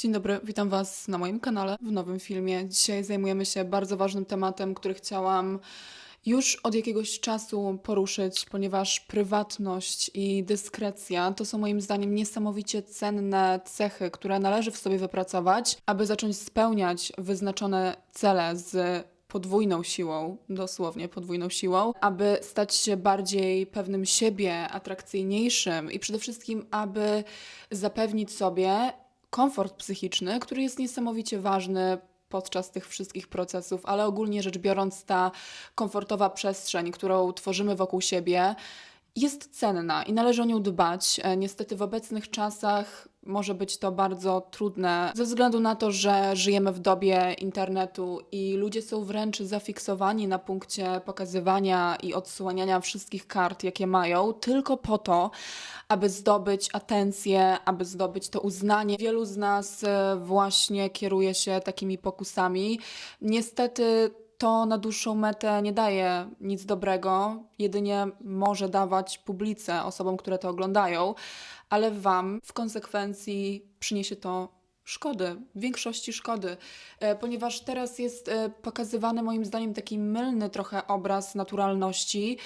Dzień dobry, witam Was na moim kanale w nowym filmie. Dzisiaj zajmujemy się bardzo ważnym tematem, który chciałam już od jakiegoś czasu poruszyć, ponieważ prywatność i dyskrecja to są moim zdaniem niesamowicie cenne cechy, które należy w sobie wypracować, aby zacząć spełniać wyznaczone cele z podwójną siłą, dosłownie podwójną siłą, aby stać się bardziej pewnym siebie, atrakcyjniejszym i przede wszystkim, aby zapewnić sobie komfort psychiczny, który jest niesamowicie ważny podczas tych wszystkich procesów, ale ogólnie rzecz biorąc, ta komfortowa przestrzeń, którą tworzymy wokół siebie, jest cenna i należy o nią dbać. E, Niestety w obecnych czasach może być to bardzo trudne ze względu na to, że żyjemy w dobie internetu i ludzie są wręcz zafiksowani na punkcie pokazywania i odsłaniania wszystkich kart, jakie mają, tylko po to, aby zdobyć atencję, aby zdobyć to uznanie. Wielu z nas e, właśnie kieruje się takimi pokusami. Niestety to na dłuższą metę nie daje nic dobrego, jedynie może dawać publice osobom, które to oglądają, ale Wam w konsekwencji przyniesie to szkody, większości szkody, e, ponieważ teraz jest e, pokazywany moim zdaniem taki mylny trochę obraz naturalności.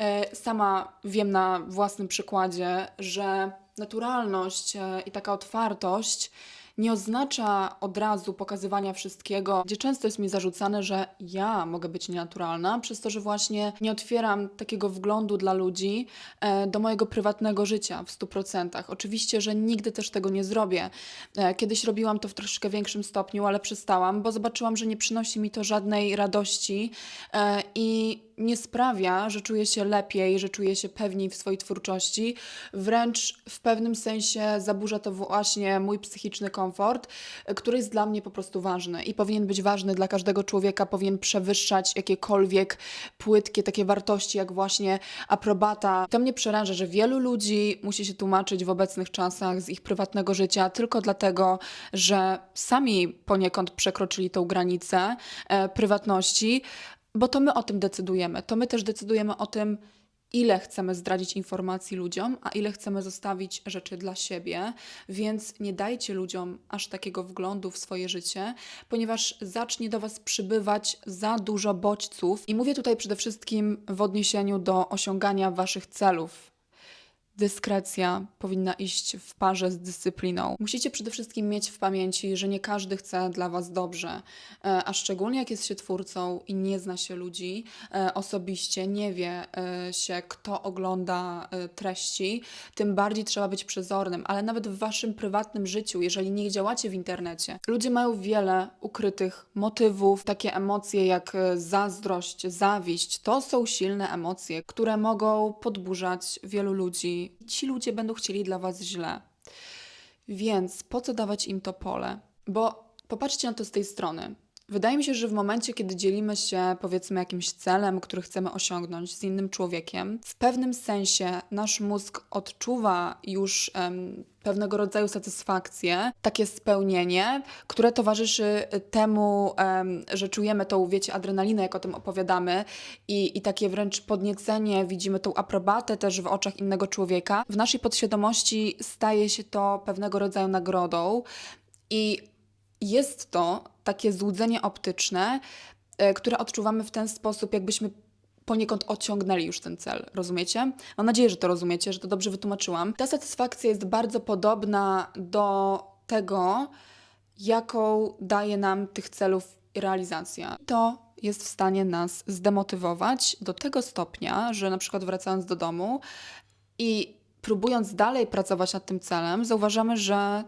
E, Sama wiem na własnym przykładzie, że naturalność e, i taka otwartość nie oznacza od razu pokazywania wszystkiego, gdzie często jest mi zarzucane, że ja mogę być nienaturalna, przez to, że właśnie nie otwieram takiego wglądu dla ludzi e, do mojego prywatnego życia w 100%. Oczywiście, że nigdy też tego nie zrobię. Kiedyś robiłam to w troszeczkę większym stopniu, ale przestałam, bo zobaczyłam, że nie przynosi mi to żadnej radości i nie sprawia, że czuję się lepiej, że czuję się pewniej w swojej twórczości. Wręcz w pewnym sensie zaburza to właśnie mój psychiczny komfort, który jest dla mnie po prostu ważny i powinien być ważny dla każdego człowieka, powinien przewyższać jakiekolwiek płytkie takie wartości, jak właśnie aprobata. To mnie przeraża, że wielu ludzi musi się tłumaczyć w obecnych czasach z ich prywatnego życia tylko dlatego, że sami poniekąd przekroczyli tą granicę e, prywatności, bo to my o tym decydujemy. To my też decydujemy o tym, ile chcemy zdradzić informacji ludziom, a ile chcemy zostawić rzeczy dla siebie. Więc nie dajcie ludziom aż takiego wglądu w swoje życie, ponieważ zacznie do Was przybywać za dużo bodźców. I mówię tutaj przede wszystkim w odniesieniu do osiągania Waszych celów. Dyskrecja powinna iść w parze z dyscypliną. Musicie przede wszystkim mieć w pamięci, że nie każdy chce dla Was dobrze, e, a szczególnie jak jest się twórcą i nie zna się ludzi e, osobiście, nie wie e, się, kto ogląda treści, tym bardziej trzeba być przezornym. Ale nawet w Waszym prywatnym życiu, jeżeli nie działacie w internecie, ludzie mają wiele ukrytych motywów, takie emocje jak zazdrość, zawiść. To są silne emocje, które mogą podburzać wielu ludzi. Ci ludzie będą chcieli dla Was źle. Więc po co dawać im to pole? Bo popatrzcie na to z tej strony. Wydaje mi się, że w momencie, kiedy dzielimy się powiedzmy jakimś celem, który chcemy osiągnąć z innym człowiekiem, w pewnym sensie nasz mózg odczuwa już em, pewnego rodzaju satysfakcję, takie spełnienie, które towarzyszy temu, em, że czujemy tą, wiecie, adrenalinę, jak o tym opowiadamy i, i takie wręcz podniecenie, widzimy tą aprobatę też w oczach innego człowieka. W naszej podświadomości staje się to pewnego rodzaju nagrodą i jest to takie złudzenie optyczne, e, które odczuwamy w ten sposób, jakbyśmy poniekąd osiągnęli już ten cel. Rozumiecie? Mam nadzieję, że to rozumiecie, że to dobrze wytłumaczyłam. Ta satysfakcja jest bardzo podobna do tego, jaką daje nam tych celów realizacja. To jest w stanie nas zdemotywować do tego stopnia, że na przykład wracając do domu i próbując dalej pracować nad tym celem, zauważamy, że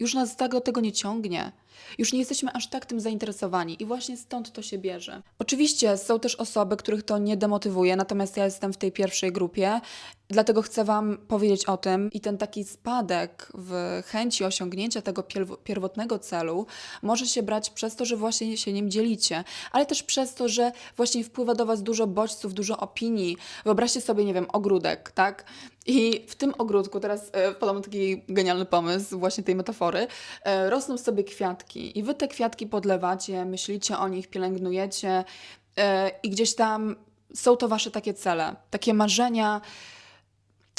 już nas tak do tego nie ciągnie. Już nie jesteśmy aż tak tym zainteresowani i właśnie stąd to się bierze. Oczywiście są też osoby, których to nie demotywuje, natomiast ja jestem w tej pierwszej grupie, dlatego chcę Wam powiedzieć o tym i ten taki spadek w chęci osiągnięcia tego pierw- pierwotnego celu może się brać przez to, że właśnie się nim dzielicie, ale też przez to, że właśnie wpływa do Was dużo bodźców, dużo opinii. Wyobraźcie sobie, nie wiem, ogródek, tak? I w tym ogródku, teraz e, podam taki genialny pomysł właśnie tej metafory, e, rosną sobie kwiatki i wy te kwiatki podlewacie, myślicie o nich, pielęgnujecie e, i gdzieś tam są to wasze takie cele, takie marzenia.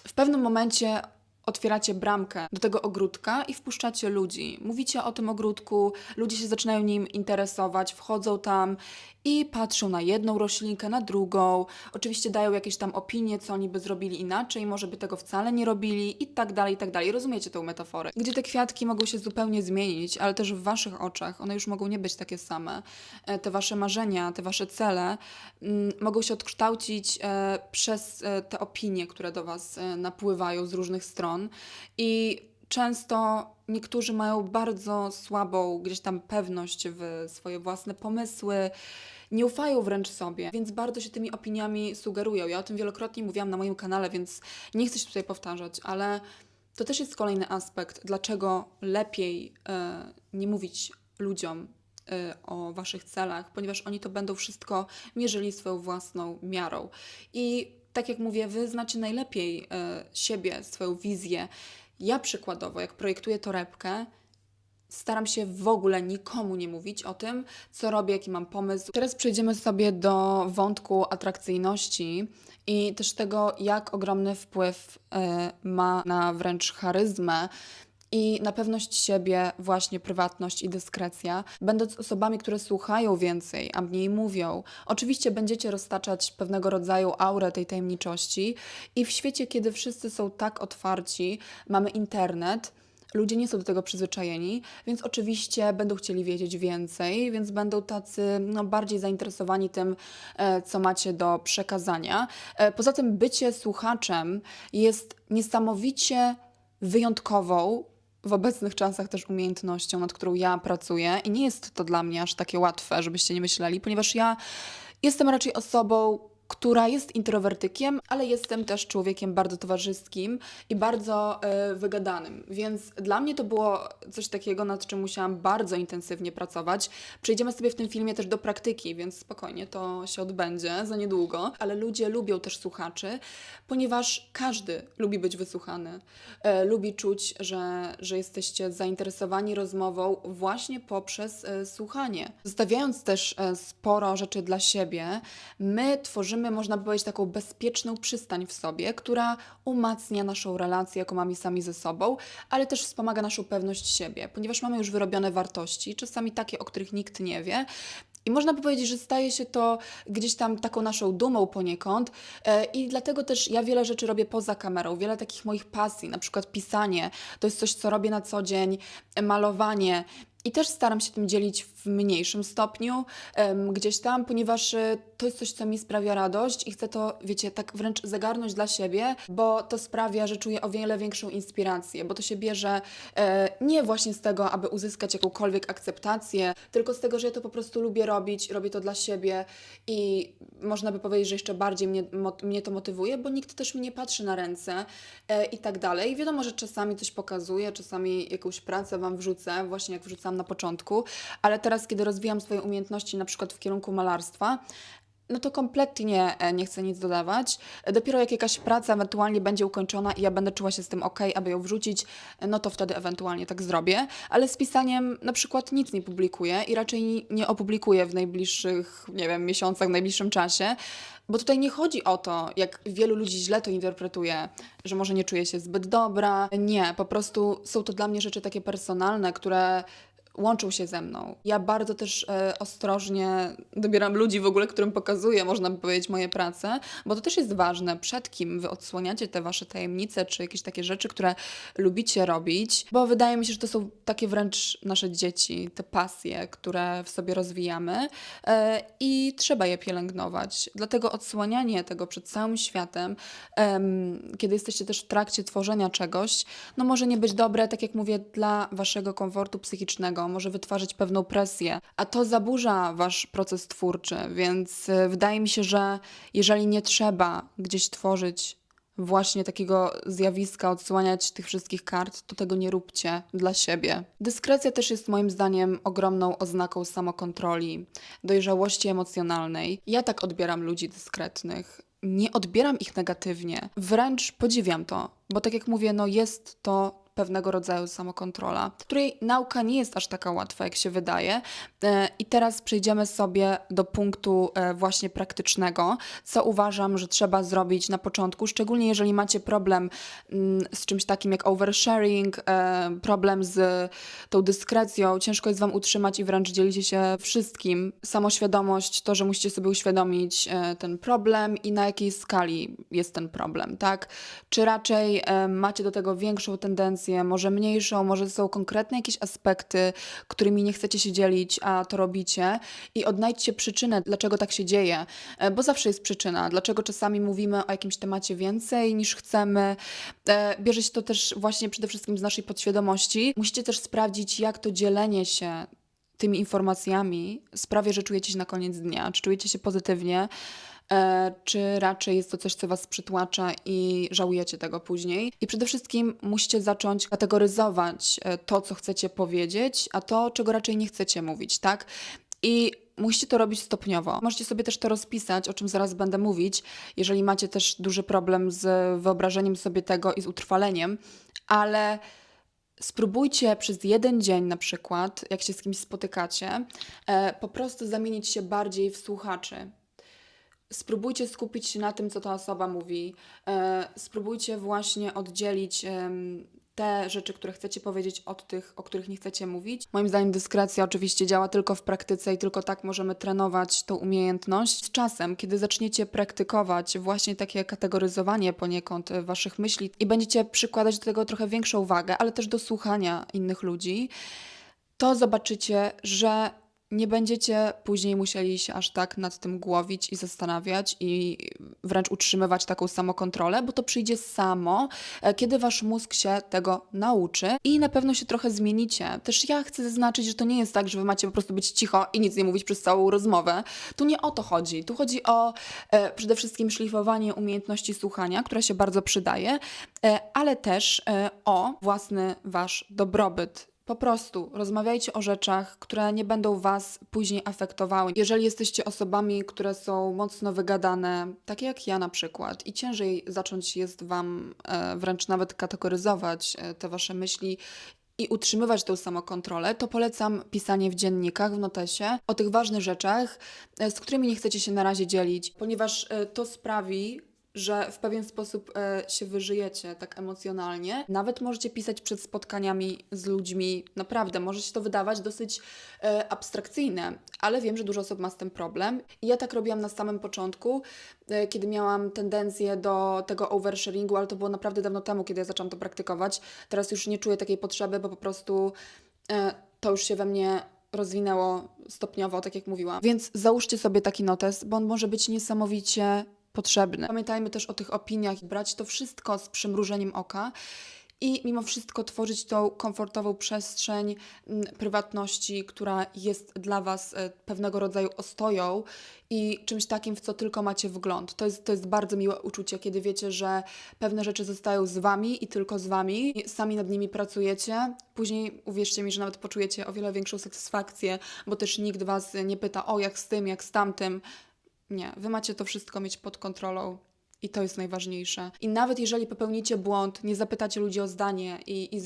W pewnym momencie otwieracie bramkę do tego ogródka i wpuszczacie ludzi. Mówicie o tym ogródku, ludzie się zaczynają nim interesować, wchodzą tam i patrzą na jedną roślinkę, na drugą. Oczywiście dają jakieś tam opinie, co oni by zrobili inaczej, może by tego wcale nie robili i tak dalej, i tak dalej. Rozumiecie tę metaforę? Gdzie te kwiatki mogą się zupełnie zmienić, ale też w waszych oczach one już mogą nie być takie same. E, Te wasze marzenia, te wasze cele mm, mogą się odkształcić e, przez e, te opinie, które do was e, napływają z różnych stron i często niektórzy mają bardzo słabą gdzieś tam pewność w swoje własne pomysły, nie ufają wręcz sobie, więc bardzo się tymi opiniami sugerują. Ja o tym wielokrotnie mówiłam na moim kanale, więc nie chcę się tutaj powtarzać, ale to też jest kolejny aspekt, dlaczego lepiej e, nie mówić ludziom e, o waszych celach, ponieważ oni to będą wszystko mierzyli swoją własną miarą. I tak jak mówię, wy znacie najlepiej e, siebie, swoją wizję. Ja przykładowo, jak projektuję torebkę, staram się w ogóle nikomu nie mówić o tym, co robię, jaki mam pomysł. Teraz przejdziemy sobie do wątku atrakcyjności i też tego, jak ogromny wpływ e, ma na wręcz charyzmę i na pewność siebie, właśnie prywatność i dyskrecja, będąc osobami, które słuchają więcej, a mniej mówią. Oczywiście będziecie roztaczać pewnego rodzaju aurę tej tajemniczości i w świecie, kiedy wszyscy są tak otwarci, mamy internet, Ludzie nie są do tego przyzwyczajeni, więc oczywiście będą chcieli wiedzieć więcej, więc będą tacy no, bardziej zainteresowani tym, e, co macie do przekazania. E, Poza tym, bycie słuchaczem jest niesamowicie wyjątkową w obecnych czasach też umiejętnością, nad którą ja pracuję, i nie jest to dla mnie aż takie łatwe, żebyście nie myśleli, ponieważ ja jestem raczej osobą, która jest introwertykiem, ale jestem też człowiekiem bardzo towarzyskim i bardzo e, wygadanym. Więc dla mnie to było coś takiego, nad czym musiałam bardzo intensywnie pracować. Przejdziemy sobie w tym filmie też do praktyki, więc spokojnie to się odbędzie za niedługo. Ale ludzie lubią też słuchaczy, ponieważ każdy lubi być wysłuchany. E, lubi czuć, że, że jesteście zainteresowani rozmową właśnie poprzez e, słuchanie. Zostawiając też e, sporo rzeczy dla siebie, my tworzymy, można by powiedzieć, taką bezpieczną przystań w sobie, która umacnia naszą relację, jaką mamy sami ze sobą, ale też wspomaga naszą pewność siebie, ponieważ mamy już wyrobione wartości, czasami takie, o których nikt nie wie. I można by powiedzieć, że staje się to gdzieś tam taką naszą dumą poniekąd. E, I dlatego też ja wiele rzeczy robię poza kamerą. Wiele takich moich pasji, na przykład pisanie, to jest coś, co robię na co dzień, malowanie. I też staram się tym dzielić w mniejszym stopniu, gdzieś tam, ponieważ e, to jest coś, co mi sprawia radość i chcę to, wiecie, tak wręcz zagarnąć dla siebie, bo to sprawia, że czuję o wiele większą inspirację, bo to się bierze e, nie właśnie z tego, aby uzyskać jakąkolwiek akceptację, tylko z tego, że ja to po prostu lubię robić, robię to dla siebie i można by powiedzieć, że jeszcze bardziej mnie, mnie to motywuje, bo nikt też mi nie patrzy na ręce e, i tak dalej. Wiadomo, że czasami coś pokazuję, czasami jakąś pracę Wam wrzucę, właśnie jak wrzucam na początku, ale teraz, kiedy rozwijam swoje umiejętności na przykład w kierunku malarstwa, no to kompletnie e, nie chcę nic dodawać. Dopiero jak jakaś praca ewentualnie będzie ukończona i ja będę czuła się z tym ok, aby ją wrzucić, no to wtedy ewentualnie tak zrobię. Ale z pisaniem na przykład nic nie publikuję i raczej nie opublikuję w najbliższych, nie wiem, miesiącach, w najbliższym czasie. Bo tutaj nie chodzi o to, jak wielu ludzi źle to interpretuje, że może nie czuję się zbyt dobra. Nie, po prostu są to dla mnie rzeczy takie personalne, które łączą się ze mną. Ja bardzo też e, ostrożnie dobieram ludzi w ogóle, którym pokazuję, można by powiedzieć, moje prace, bo to też jest ważne, przed kim wy odsłaniacie te wasze tajemnice, czy jakieś takie rzeczy, które lubicie robić, bo wydaje mi się, że to są takie wręcz nasze dzieci, te pasje, które w sobie rozwijamy e, i trzeba je pielęgnować. Dlatego odsłanianie tego przed całym światem, em, kiedy jesteście też w trakcie tworzenia czegoś, no może nie być dobre, tak jak mówię, dla waszego komfortu psychicznego, może wytwarzać pewną presję, a to zaburza wasz proces twórczy, więc y, wydaje mi się, że jeżeli nie trzeba gdzieś tworzyć właśnie takiego zjawiska, odsłaniać tych wszystkich kart, to tego nie róbcie dla siebie. Dyskrecja też jest moim zdaniem ogromną oznaką samokontroli, dojrzałości emocjonalnej. Ja tak odbieram ludzi dyskretnych. Nie odbieram ich negatywnie, wręcz podziwiam to, bo tak jak mówię, no jest to pewnego rodzaju samokontrola, której nauka nie jest aż taka łatwa, jak się wydaje. E, I teraz przejdziemy sobie do punktu e, właśnie praktycznego, co uważam, że trzeba zrobić na początku, szczególnie jeżeli macie problem mm, z czymś takim jak oversharing, e, problem z tą dyskrecją, ciężko jest Wam utrzymać i wręcz dzielicie się wszystkim. Samoświadomość, to, że musicie sobie uświadomić ten problem i na jakiej skali jest ten problem, tak? Czy raczej e, macie do tego większą tendencję, może mniejszą, może są konkretne jakieś aspekty, którymi nie chcecie się dzielić, a to robicie i odnajdźcie przyczynę, dlaczego tak się dzieje, E, bo zawsze jest przyczyna, dlaczego czasami mówimy o jakimś temacie więcej niż chcemy. E, Bierze się to też właśnie przede wszystkim z naszej podświadomości. Musicie też sprawdzić, jak to dzielenie się tymi informacjami sprawia, że czujecie się na koniec dnia, czy czujecie się pozytywnie, e, czy raczej jest to coś, co was przytłacza i żałujecie tego później. I przede wszystkim musicie zacząć kategoryzować e, to, co chcecie powiedzieć, a to, czego raczej nie chcecie mówić, tak? I musicie to robić stopniowo. Możecie sobie też to rozpisać, o czym zaraz będę mówić, jeżeli macie też duży problem z wyobrażeniem sobie tego i z utrwaleniem, ale spróbujcie przez jeden dzień na przykład, jak się z kimś spotykacie, e, po prostu zamienić się bardziej w słuchaczy. Spróbujcie skupić się na tym, co ta osoba mówi. E, spróbujcie właśnie oddzielić te rzeczy, które chcecie powiedzieć, od tych, o których nie chcecie mówić. Moim zdaniem dyskrecja oczywiście działa tylko w praktyce i tylko tak możemy trenować tą umiejętność. Z czasem, kiedy zaczniecie praktykować właśnie takie kategoryzowanie poniekąd e, waszych myśli i będziecie przykładać do tego trochę większą wagę, ale też do słuchania innych ludzi, to zobaczycie, że nie będziecie później musieli się aż tak nad tym głowić i zastanawiać i wręcz utrzymywać taką samokontrolę, bo to przyjdzie samo, e, kiedy wasz mózg się tego nauczy i na pewno się trochę zmienicie. Też ja chcę zaznaczyć, że to nie jest tak, że wy macie po prostu być cicho i nic nie mówić przez całą rozmowę. Tu nie o to chodzi. Tu chodzi o e, przede wszystkim szlifowanie umiejętności słuchania, która się bardzo przydaje, e, ale też e, o własny wasz dobrobyt. Po prostu rozmawiajcie o rzeczach, które nie będą Was później afektowały. Jeżeli jesteście osobami, które są mocno wygadane, takie jak ja na przykład, i ciężej zacząć jest Wam e, wręcz nawet kategoryzować e, te Wasze myśli i utrzymywać tą samokontrolę, to polecam pisanie w dziennikach, w notesie o tych ważnych rzeczach, e, z którymi nie chcecie się na razie dzielić, ponieważ to sprawi, że w pewien sposób e, się wyżyjecie tak emocjonalnie. Nawet możecie pisać przed spotkaniami z ludźmi. Naprawdę, może się to wydawać dosyć e, abstrakcyjne, ale wiem, że dużo osób ma z tym problem. I ja tak robiłam na samym początku, e, kiedy miałam tendencję do tego oversharingu, ale to było naprawdę dawno temu, kiedy ja zaczęłam to praktykować. Teraz już nie czuję takiej potrzeby, bo po prostu e, to już się we mnie rozwinęło stopniowo, tak jak mówiłam. Więc załóżcie sobie taki notes, bo on może być niesamowicie potrzebny. Pamiętajmy też o tych opiniach, brać to wszystko z przymrużeniem oka i mimo wszystko tworzyć tą komfortową przestrzeń mm, prywatności, która jest dla Was e, pewnego rodzaju ostoją i czymś takim, w co tylko macie wgląd. To jest, to jest bardzo miłe uczucie, kiedy wiecie, że pewne rzeczy zostają z Wami i tylko z Wami, sami nad nimi pracujecie. Później uwierzcie mi, że nawet poczujecie o wiele większą satysfakcję, bo też nikt Was nie pyta, o jak z tym, jak z tamtym. Nie, wy macie to wszystko mieć pod kontrolą. I to jest najważniejsze. I nawet jeżeli popełnicie błąd, nie zapytacie ludzi o zdanie i, i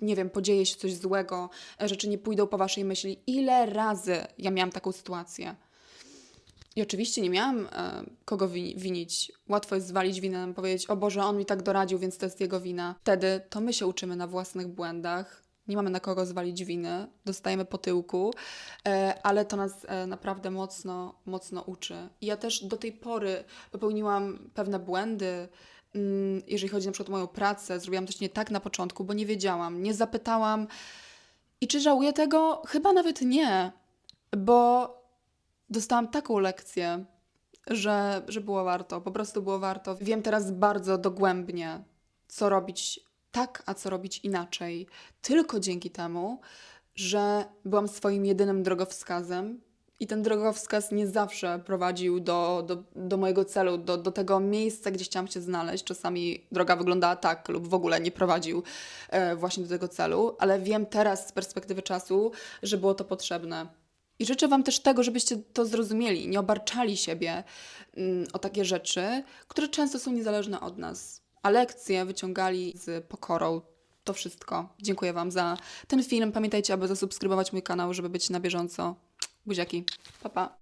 nie wiem, podzieje się coś złego, e, rzeczy nie pójdą po waszej myśli. Ile razy ja miałam taką sytuację? I oczywiście nie miałam e, kogo wini- winić. Łatwo jest zwalić winę, powiedzieć, o Boże, on mi tak doradził, więc to jest jego wina. Wtedy to my się uczymy na własnych błędach. Nie mamy na kogo zwalić winy, dostajemy po tyłku, e, ale to nas e, naprawdę mocno, mocno uczy. I ja też do tej pory popełniłam pewne błędy, mm, jeżeli chodzi na przykład o moją pracę. Zrobiłam coś nie tak na początku, bo nie wiedziałam, nie zapytałam. I czy żałuję tego? Chyba nawet nie, bo dostałam taką lekcję, że, że było warto, po prostu było warto. Wiem teraz bardzo dogłębnie, co robić tak, a co robić inaczej, tylko dzięki temu, że byłam swoim jedynym drogowskazem. I ten drogowskaz nie zawsze prowadził do, do, do mojego celu, do, do tego miejsca, gdzie chciałam się znaleźć. Czasami droga wyglądała tak, lub w ogóle nie prowadził e, właśnie do tego celu, ale wiem teraz z perspektywy czasu, że było to potrzebne. I życzę Wam też tego, żebyście to zrozumieli, nie obarczali siebie mm, o takie rzeczy, które często są niezależne od nas, a lekcje wyciągali z pokorą, to wszystko. Dziękuję Wam za ten film. Pamiętajcie, aby zasubskrybować mój kanał, żeby być na bieżąco. Buziaki. Pa, pa.